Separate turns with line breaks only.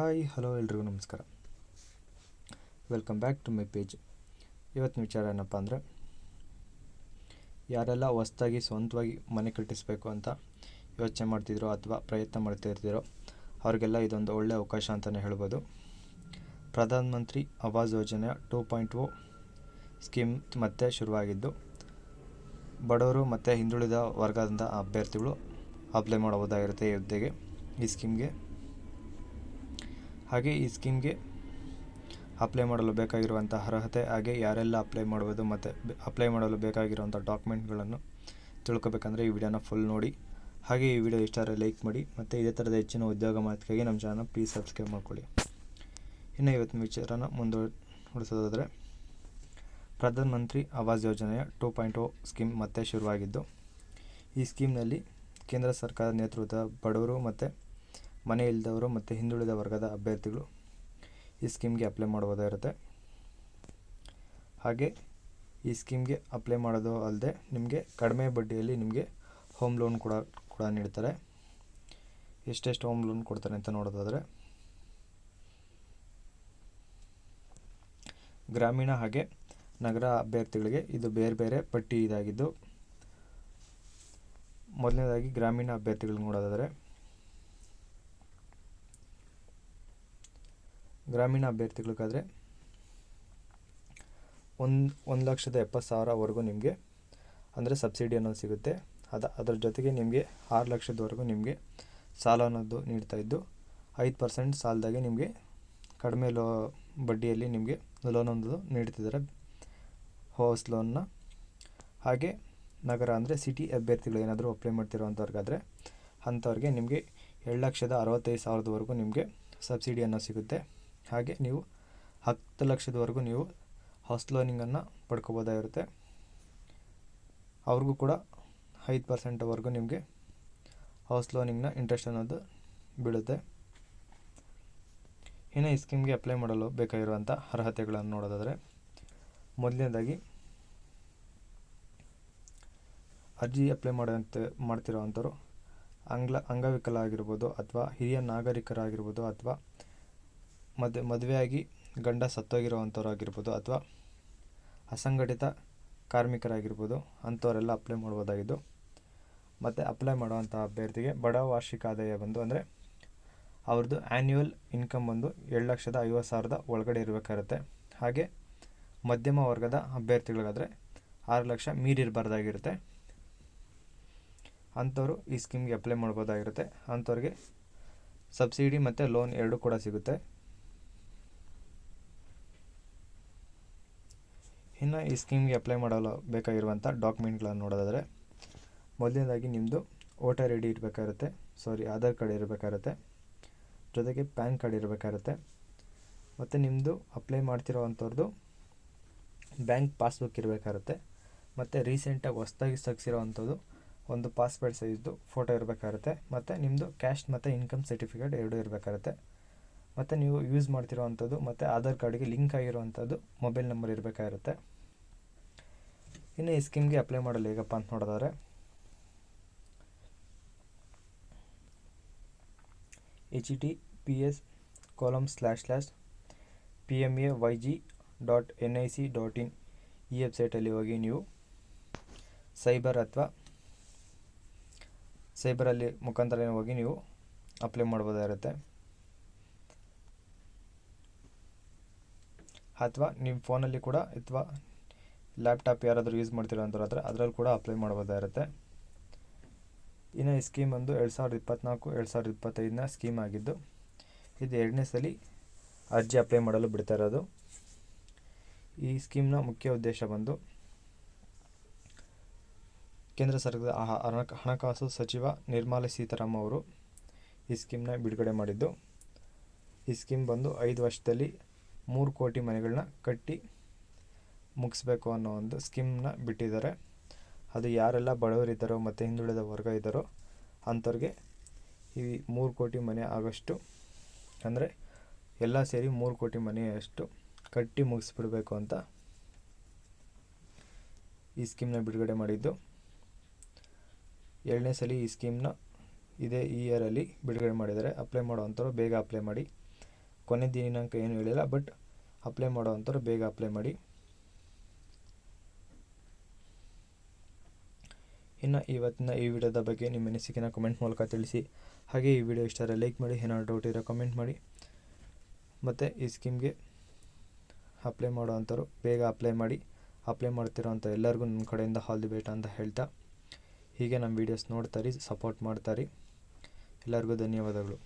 Hi, hello ಎಲ್ರಿಗೂ ನಮಸ್ಕಾರ. Welcome back to my page ಇವತ್ತಿನ ವಿಚಾರ ಏನಪ್ಪ ಅಂದರೆ, ಯಾರೆಲ್ಲ ಹೊಸ್ದಾಗಿ ಸ್ವಂತವಾಗಿ ಮನೆ ಕಟ್ಟಿಸಬೇಕು ಅಂತ ಯೋಚನೆ ಮಾಡ್ತಿದ್ರೋ ಅಥವಾ ಪ್ರಯತ್ನ ಮಾಡ್ತಾ ಇರ್ತೀರೋ, ಅವ್ರಿಗೆಲ್ಲ ಇದೊಂದು ಒಳ್ಳೆಯ ಅವಕಾಶ ಅಂತಲೇ ಹೇಳ್ಬೋದು. ಪ್ರಧಾನ ಮಂತ್ರಿ ಆವಾಸ್ ಯೋಜನೆ ಟೂ ಪಾಯಿಂಟ್ ಓ ಸ್ಕೀಮ್ ಮತ್ತೆ ಶುರುವಾಗಿದ್ದು, ಬಡವರು ಮತ್ತು ಹಿಂದುಳಿದ ವರ್ಗದಿಂದ ಅಭ್ಯರ್ಥಿಗಳು ಅಪ್ಲೈ ಮಾಡಬಹುದಾಗಿರುತ್ತೆ ಈ ಹುದ್ದೆಗೆ, ಈ ಸ್ಕೀಮ್ಗೆ. ಹಾಗೆ ಈ ಸ್ಕೀಮ್ಗೆ ಅಪ್ಲೈ ಮಾಡಲು ಬೇಕಾಗಿರುವಂಥ ಅರ್ಹತೆ ಹಾಗೆ ಯಾರೆಲ್ಲ ಅಪ್ಲೈ ಮಾಡ್ಬೋದು ಮತ್ತು ಅಪ್ಲೈ ಮಾಡಲು ಬೇಕಾಗಿರುವಂಥ ಡಾಕ್ಯುಮೆಂಟ್ಗಳನ್ನು ತಿಳ್ಕೊಬೇಕಂದ್ರೆ ಈ ವಿಡಿಯೋನ ಫುಲ್ ನೋಡಿ. ಹಾಗೆ ಈ ವಿಡಿಯೋ ಇಷ್ಟ ಲೈಕ್ ಮಾಡಿ ಮತ್ತು ಇದೇ ಥರದ ಹೆಚ್ಚಿನ ಉದ್ಯೋಗ ಮಾಹಿತಿಗಾಗಿ ನಮ್ಮ ಚಾನಲ್ ಪ್ಲೀಸ್ ಸಬ್ಸ್ಕ್ರೈಬ್ ಮಾಡ್ಕೊಳ್ಳಿ. ಇನ್ನು ಇವತ್ತಿನ ವಿಚಾರನ ಮುಂದುವರಿಸೋದಾದರೆ ಪ್ರಧಾನ ಮಂತ್ರಿ ಆವಾಸ್ ಯೋಜನೆಯ ಟೂ ಪಾಯಿಂಟ್ ಓ ಸ್ಕೀಮ್ ಮತ್ತೆ ಶುರುವಾಗಿದ್ದು, ಈ ಸ್ಕೀಮ್ನಲ್ಲಿ ಕೇಂದ್ರ ಸರ್ಕಾರದ ನೇತೃತ್ವದ ಬಡವರು ಮತ್ತು ಮನೆ ಇಲ್ಲದವರು ಮತ್ತು ಹಿಂದುಳಿದ ವರ್ಗದ ಅಭ್ಯರ್ಥಿಗಳು ಈ ಸ್ಕೀಮ್ಗೆ ಅಪ್ಲೈ ಮಾಡ್ಬೋದಾಗಿರುತ್ತೆ ಹಾಗೆ ಈ ಸ್ಕೀಮ್ಗೆ ಅಪ್ಲೈ ಮಾಡೋದು ಅಲ್ಲದೆ ನಿಮಗೆ ಕಡಿಮೆ ಬಡ್ಡಿಯಲ್ಲಿ ನಿಮಗೆ ಹೋಮ್ ಲೋನ್ ಕೂಡ ಕೂಡ ನೀಡ್ತಾರೆ. ಎಷ್ಟೆಷ್ಟು ಹೋಮ್ ಲೋನ್ ಕೊಡ್ತಾರೆ ಅಂತ ನೋಡೋದಾದರೆ ಗ್ರಾಮೀಣ ಹಾಗೆ ನಗರ ಅಭ್ಯರ್ಥಿಗಳಿಗೆ ಇದು ಬೇರೆ ಬೇರೆ ಪಟ್ಟಿ ಇದಾಗಿದ್ದು. ಮೊದಲನೇದಾಗಿ ಗ್ರಾಮೀಣ ಅಭ್ಯರ್ಥಿಗಳನ್ನ ನೋಡೋದಾದರೆ ಗ್ರಾಮೀಣ ಅಭ್ಯರ್ಥಿಗಳಿಗಾದರೆ ಒಂದು ಒಂದು ಲಕ್ಷದ ಎಪ್ಪತ್ತು ಸಾವಿರವರೆಗೂ ನಿಮಗೆ ಅಂದರೆ ಸಬ್ಸಿಡಿ ಅನ್ನೋದು ಸಿಗುತ್ತೆ. ಅದು, ಅದರ ಜೊತೆಗೆ ನಿಮಗೆ ಆರು ಲಕ್ಷದವರೆಗೂ ನಿಮಗೆ ಸಾಲ ಅನ್ನೋದು ನೀಡ್ತಾ ಇದ್ದು ಐದು ಪರ್ಸೆಂಟ್ ಸಾಲದಾಗೆ ನಿಮಗೆ ಕಡಿಮೆ ಲೋ, ಬಡ್ಡಿಯಲ್ಲಿ ನಿಮಗೆ ಲೋನ್ ಒಂದು ನೀಡ್ತಿದ್ದಾರೆ ಹೌಸ್ ಲೋನ್ನ ಹಾಗೆ ನಗರ ಅಂದರೆ ಸಿಟಿ ಅಭ್ಯರ್ಥಿಗಳು ಏನಾದರೂ ಅಪ್ಲೈ ಮಾಡ್ತಿರೋವಂಥವ್ರಿಗಾದರೆ ಅಂಥವ್ರಿಗೆ ನಿಮಗೆ ಎರಡು ಲಕ್ಷದ ಅರವತ್ತೈದು ಸಾವಿರದವರೆಗೂ ನಿಮಗೆ ಸಬ್ಸಿಡಿ ಅನ್ನೋ ಸಿಗುತ್ತೆ. ಹಾಗೆ ನೀವು ಹತ್ತು ಲಕ್ಷದವರೆಗೂ ನೀವು ಹೌಸ್ ಲೋನಿಂಗನ್ನು ಪಡ್ಕೋಬೋದಾಗಿರುತ್ತೆ. ಅವ್ರಿಗೂ ಕೂಡ ಐದು ಪರ್ಸೆಂಟ್ವರೆಗೂ ನಿಮಗೆ ಹೌಸ್ ಲೋನಿಂಗ್ನ ಇಂಟ್ರೆಸ್ಟ್ ಅನ್ನೋದು ಬೀಳುತ್ತೆ. ಇನ್ನು ಈ ಸ್ಕೀಮ್ಗೆ ಅಪ್ಲೈ ಮಾಡಲು ಬೇಕಾಗಿರುವಂಥ ಅರ್ಹತೆಗಳನ್ನು ನೋಡೋದಾದರೆ, ಮೊದಲನೇದಾಗಿ ಅರ್ಜಿ ಅಪ್ಲೈ ಮಾಡೋಂಥ ಮಾಡ್ತಿರೋವಂಥವ್ರು ಅಂಗ್ಲ, ಅಂಗವಿಕಲ ಆಗಿರ್ಬೋದು ಅಥವಾ ಹಿರಿಯ ನಾಗರಿಕರಾಗಿರ್ಬೋದು ಅಥವಾ ಮದ್, ಮದುವೆಯಾಗಿ ಗಂಡ ಸತ್ತೋಗಿರೋವಂಥವ್ರಾಗಿರ್ಬೋದು ಅಥವಾ ಅಸಂಘಟಿತ ಕಾರ್ಮಿಕರಾಗಿರ್ಬೋದು ಅಂಥವರೆಲ್ಲ ಅಪ್ಲೈ ಮಾಡ್ಬೋದಾಗಿದ್ದು. ಮತ್ತು ಅಪ್ಲೈ ಮಾಡುವಂಥ ಅಭ್ಯರ್ಥಿಗೆ ಬಡ ವಾರ್ಷಿಕ ಆದಾಯ ಬಂದು ಅಂದರೆ ಅವ್ರದ್ದು ಆ್ಯನ್ಯುವಲ್ ಇನ್ಕಮ್ ಬಂದು ಏಳು ಲಕ್ಷದ ಐವತ್ತು ಸಾವಿರದ ಒಳಗಡೆ ಇರಬೇಕಾಗುತ್ತೆ. ಹಾಗೆ ಮಧ್ಯಮ ವರ್ಗದ ಅಭ್ಯರ್ಥಿಗಳಿಗಾದರೆ ಆರು ಲಕ್ಷ ಮೀರಿರಬಾರ್ದಾಗಿರುತ್ತೆ. ಅಂಥವರು ಈ ಸ್ಕೀಮ್ಗೆ ಅಪ್ಲೈ ಮಾಡ್ಬೋದಾಗಿರುತ್ತೆ. ಅಂಥವ್ರಿಗೆ ಸಬ್ಸಿಡಿ ಮತ್ತು ಲೋನ್ ಎರಡೂ ಕೂಡ ಸಿಗುತ್ತೆ. ಇನ್ನು ಈ ಸ್ಕೀಮ್ಗೆ ಅಪ್ಲೈ ಮಾಡಲು ಬೇಕಾಗಿರುವಂಥ ಡಾಕ್ಯುಮೆಂಟ್ಗಳನ್ನು ನೋಡೋದಾದರೆ, ಮೊದಲನೇದಾಗಿ ನಿಮ್ಮದು ವೋಟರ್ ಐ ಡಿ ಇರಬೇಕಾಗುತ್ತೆ ಸಾರಿ ಆಧಾರ್ ಕಾರ್ಡ್ ಇರಬೇಕಾಗುತ್ತೆ, ಜೊತೆಗೆ ಪ್ಯಾನ್ ಕಾರ್ಡ್ ಇರಬೇಕಾಗುತ್ತೆ, ಮತ್ತು ನಿಮ್ಮದು ಅಪ್ಲೈ ಮಾಡ್ತಿರೋ ಅಂಥವ್ರದ್ದು ಬ್ಯಾಂಕ್ ಪಾಸ್ಬುಕ್ ಇರಬೇಕಾಗುತ್ತೆ, ಮತ್ತು ರೀಸೆಂಟಾಗಿ ಹೊಸ್ದಾಗಿ ತೆಗ್ಸಿರೋ ಅಂಥದ್ದು ಒಂದು ಪಾಸ್ಪೋರ್ಟ್ ಸೈಜ್ದು ಫೋಟೋ ಇರಬೇಕಾಗುತ್ತೆ, ಮತ್ತು ನಿಮ್ಮದು ಕ್ಯಾಶ್ ಮತ್ತು ಇನ್ಕಮ್ ಸರ್ಟಿಫಿಕೇಟ್ ಎರಡೂ ಇರಬೇಕಾಗುತ್ತೆ. ಮತ್ತು ನೀವು ಯೂಸ್ ಮಾಡ್ತಿರೋವಂಥದ್ದು ಮತ್ತು ಆಧಾರ್ ಕಾರ್ಡಿಗೆ ಲಿಂಕ್ ಆಗಿರುವಂಥದ್ದು ಮೊಬೈಲ್ ನಂಬರ್ ಇರಬೇಕಾಗಿರುತ್ತೆ. ಇನ್ನು ಈ ಸ್ಕೀಮ್ಗೆ ಅಪ್ಲೈ ಮಾಡಲು ಹೇಗಪ್ಪ ಅಂತ ನೋಡಿದ್ರೆ H E T P S colon slash slash P M A Y G dot N I C dot in ಈ ವೆಬ್ಸೈಟಲ್ಲಿ ಹೋಗಿ ನೀವು ಸೈಬರ್ ಅಥವಾ ಸೈಬರಲ್ಲಿ ಮುಖಾಂತರ ಹೋಗಿ ನೀವು ಅಪ್ಲೈ ಮಾಡ್ಬೋದಾಗಿರುತ್ತೆ. ಅಥವಾ ನಿಮ್ಮ ಫೋನಲ್ಲಿ ಕೂಡ ಅಥವಾ ಲ್ಯಾಪ್ಟಾಪ್ ಯಾರಾದರೂ ಯೂಸ್ ಮಾಡ್ತಿರೋ ಅಂಥವ್ರ ಹತ್ರ ಅದರಲ್ಲಿ ಕೂಡ ಅಪ್ಲೈ ಮಾಡ್ಬೋದಾಗಿರುತ್ತೆ ಇನ್ನು ಈ ಸ್ಕೀಮ್ ಒಂದು ಎರಡು ಸಾವಿರದ ಇಪ್ಪತ್ತ್ನಾಲ್ಕು ಎರಡು ಸಾವಿರದ ಇಪ್ಪತ್ತೈದನ ಸ್ಕೀಮ್ ಆಗಿದ್ದು, ಇದು ಎರಡನೇ ಸಲ ಅರ್ಜಿ ಅಪ್ಲೈ ಮಾಡಲು ಬಿಡ್ತಾ ಇರೋದು. ಈ ಸ್ಕೀಮ್ನ ಮುಖ್ಯ ಉದ್ದೇಶ ಬಂದು ಕೇಂದ್ರ ಸರ್ಕಾರದ ಹಣಕಾಸು ಸಚಿವ ನಿರ್ಮಲಾ ಸೀತಾರಾಮ ಅವರು ಈ ಸ್ಕೀಮ್ನ ಬಿಡುಗಡೆ ಮಾಡಿದ್ದು. ಈ ಸ್ಕೀಮ್ ಬಂದು ಐದು ವರ್ಷದಲ್ಲಿ ಮೂರು ಕೋಟಿ ಮನೆಗಳನ್ನ ಕಟ್ಟಿ ಮುಗಿಸ್ಬೇಕು ಅನ್ನೋ ಒಂದು ಸ್ಕೀಮ್ನ ಬಿಟ್ಟಿದ್ದಾರೆ. ಅದು ಯಾರೆಲ್ಲ ಬಡವರಿದ್ದಾರೋ ಮತ್ತು ಹಿಂದುಳಿದ ವರ್ಗ ಇದ್ದಾರೋ ಅಂಥವ್ರಿಗೆ ಈ ಮೂರು ಕೋಟಿ ಮನೆ ಆಗೋಷ್ಟು, ಅಂದರೆ ಎಲ್ಲ ಸೇರಿ ಮೂರು ಕೋಟಿ ಮನೆಯಷ್ಟು ಕಟ್ಟಿ ಮುಗಿಸ್ಬಿಡ್ಬೇಕು ಅಂತ ಈ ಸ್ಕೀಮ್ನ ಬಿಡುಗಡೆ ಮಾಡಿದ್ದು. ಎರಡನೇ ಸಲ ಈ ಸ್ಕೀಮ್ನ ಇದೇ ಈ ಇಯರಲ್ಲಿ ಬಿಡುಗಡೆ ಮಾಡಿದ್ದಾರೆ. ಅಪ್ಲೈ ಮಾಡೋವಂಥವ್ರು ಬೇಗ ಅಪ್ಲೈ ಮಾಡಿ. ಕೊನೆ ದಿನಾಂಕ ಏನು ಹೇಳಿಲ್ಲ ಬಟ್ ಅಪ್ಲೈ ಮಾಡೋ ಅಂಥವ್ರು ಬೇಗ ಅಪ್ಲೈ ಮಾಡಿ. ಇನ್ನು ಇವತ್ತಿನ ಈ ವಿಡಿಯೋದ ಬಗ್ಗೆ ನಿಮ್ಮ ಅನಿಸಿಕೆನ ಕಮೆಂಟ್ ಮೂಲಕ ತಿಳಿಸಿ. ಹಾಗೆ ಈ ವಿಡಿಯೋ ಇಷ್ಟ ಲೈಕ್ ಮಾಡಿ ಏನಾದ್ರು ಡೌಟ್ ಇದ್ದರೆ ಕಮೆಂಟ್ ಮಾಡಿ. ಮತ್ತು ಈ ಸ್ಕೀಮ್ಗೆ ಅಪ್ಲೈ ಮಾಡೋ ಅಂಥವ್ರು ಬೇಗ ಅಪ್ಲೈ ಮಾಡಿ. ಅಪ್ಲೈ ಮಾಡ್ತಿರೋ ಅಂಥ ಎಲ್ಲರಿಗೂ ನಿಮ್ಮ ಕಡೆಯಿಂದ ಹಾಲ್ ದಿ ಬೇಟ ಅಂತ ಹೇಳ್ತಾ. ಹೀಗೆ ನಮ್ಮ ವೀಡಿಯೋಸ್ ನೋಡ್ತಾರೆ ಸಪೋರ್ಟ್ ಮಾಡ್ತಾರಿ ಎಲ್ಲರಿಗೂ ಧನ್ಯವಾದಗಳು.